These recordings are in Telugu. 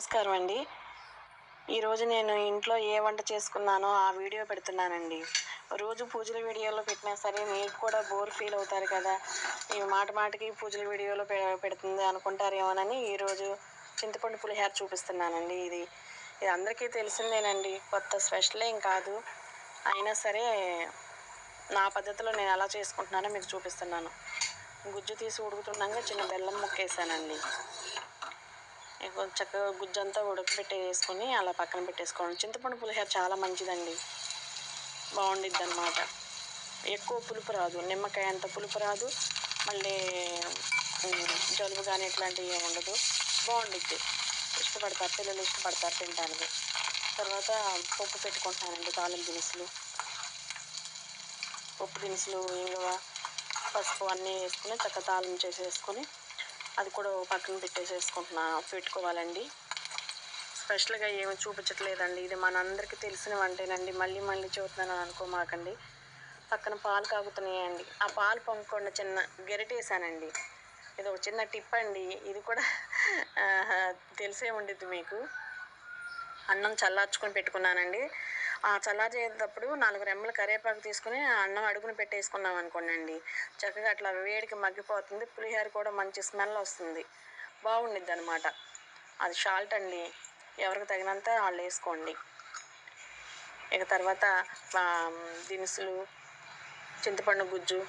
నమస్కారం అండి. ఈరోజు నేను ఇంట్లో ఏ వంట చేసుకున్నానో ఆ వీడియో పెడుతున్నానండి. రోజు పూజల వీడియోలో పెట్టినా సరే మీరు కూడా బోర్ ఫీల్ అవుతారు కదా. ఈ మాట మాటకి పూజల వీడియోలో పె పెడుతుంది అనుకుంటారేమోనని ఈరోజు చింతపండు పులిహార చూపిస్తున్నానండి ఇది. ఇది అందరికీ తెలిసిందేనండి. కొత్త స్పెషల్ ఏం కాదు. అయినా సరే నా పద్ధతిలో నేను ఎలా చేసుకుంటున్నానో మీకు చూపిస్తున్నాను. గుజ్జు తీసి ఉడుకుతుండగా చిన్న బెల్లం ముక్కేసానండి చక్కగా గుజ్జంతా ఉడకబెట్టి వేసుకొని అలా పక్కన పెట్టేసుకోండి చింతపండు పులిహోర చాలా మంచిదండి. బాగుండిద్ది అనమాట ఎక్కువ పులుపు రాదు. నిమ్మకాయ అంత పులుపు రాదు. మళ్ళీ జలుబు కానీ ఇట్లాంటివి ఏమి ఉండదు. బాగుండిద్ది. ఇష్టపడతారు పిల్లలు ఇష్టపడతారు తినడానికి. తర్వాత పప్పు పెట్టుకుంటానండి తాలింపు దినుసులు. పప్పు దినుసులు ఇంగువ పసుపు అన్నీ వేసుకుని చక్క తాలింపు చేసేసుకొని అది కూడా పక్కన పెట్టేసేసుకుంటున్నా పెట్టుకోవాలండి. స్పెషల్గా ఏమి చూపించట్లేదండి. ఇది మనందరికీ తెలిసిన వంటేనండి మళ్ళీ మళ్ళీ చూస్తున్నాను అనుకోమాకండి. పక్కన పాలు కాగుతున్నాయండి. ఆ పాలు పొంగకుండా చిన్న గెరిటేసానండి ఇది ఒక చిన్న టిప్ అండి ఇది కూడా తెలిసే ఉండేది మీకు. అన్నం చల్లార్చుకొని పెట్టుకున్నానండి. ఆ చల్లార్చేటప్పుడు నాలుగు రెమ్మల కరివేపాకు తీసుకుని అన్నం అడుగున పెట్టేసుకున్నాం అనుకోండి చక్కగా అట్లా వేడికి మగ్గిపోతుంది. పులిహోర కూడా మంచి స్మెల్ వస్తుంది. బాగుండిద్ది అనమాట అది షాల్ట్ అండి. ఎవరికి తగినంత వాళ్ళు వేసుకోండి. ఇక తర్వాత దినుసులు చింతపండు గుజ్జు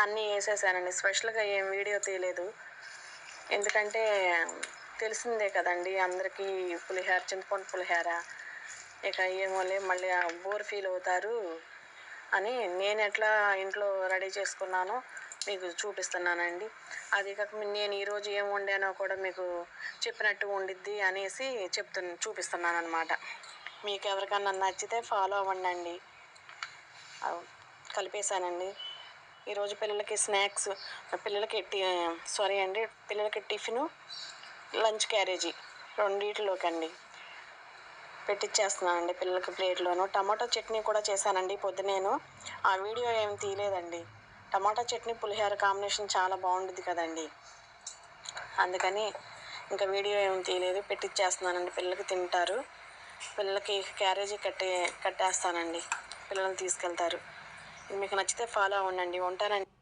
అన్నీ వేసేసానండి. స్పెషల్గా ఏం వీడియో తీయలేదు. ఎందుకంటే తెలిసిందే కదండి. అందరికీ పులిహోర చింతపండు పులిహోర. ఇక ఏమోలే మళ్ళీ బోర్ ఫీల్ అవుతారు అని నేను ఎట్లా ఇంట్లో రెడీ చేసుకున్నానో మీకు చూపిస్తున్నానండి. అది కాక నేను ఈరోజు ఏం వండానో కూడా మీకు చెప్పినట్టు ఉండిద్ది అనేసి చెప్తు చూపిస్తున్నాను అనమాట మీకు ఎవరికన్నా నచ్చితే ఫాలో అవ్వండి ఆ, కలిపేశానండి. ఈరోజు పిల్లలకి స్నాక్స్ పిల్లలకి సారీ అండి పిల్లలకి టిఫిను లంచ్ క్యారేజీ రెండిటిలోకండి. అండి పెట్టిచ్చేస్తున్నానండి పిల్లలకి ప్లేట్లోను. టమాటో చట్నీ కూడా చేశానండి పొద్దునేను. ఆ వీడియో ఏం తీయలేదండి. టమాటా చట్నీ పులిహోర కాంబినేషన్ చాలా బాగుంటుంది కదండి. అందుకని ఇంకా వీడియో ఏం తీయలేదు. పెట్టిచ్చేస్తున్నానండి. పిల్లలకి తింటారు. పిల్లలకి క్యారేజీ కట్టే కట్టేస్తానండి. పిల్లల్ని తీసుకెళ్తారు. మీకు నచ్చితే ఫాలో అవ్వండి ఉంటానండి.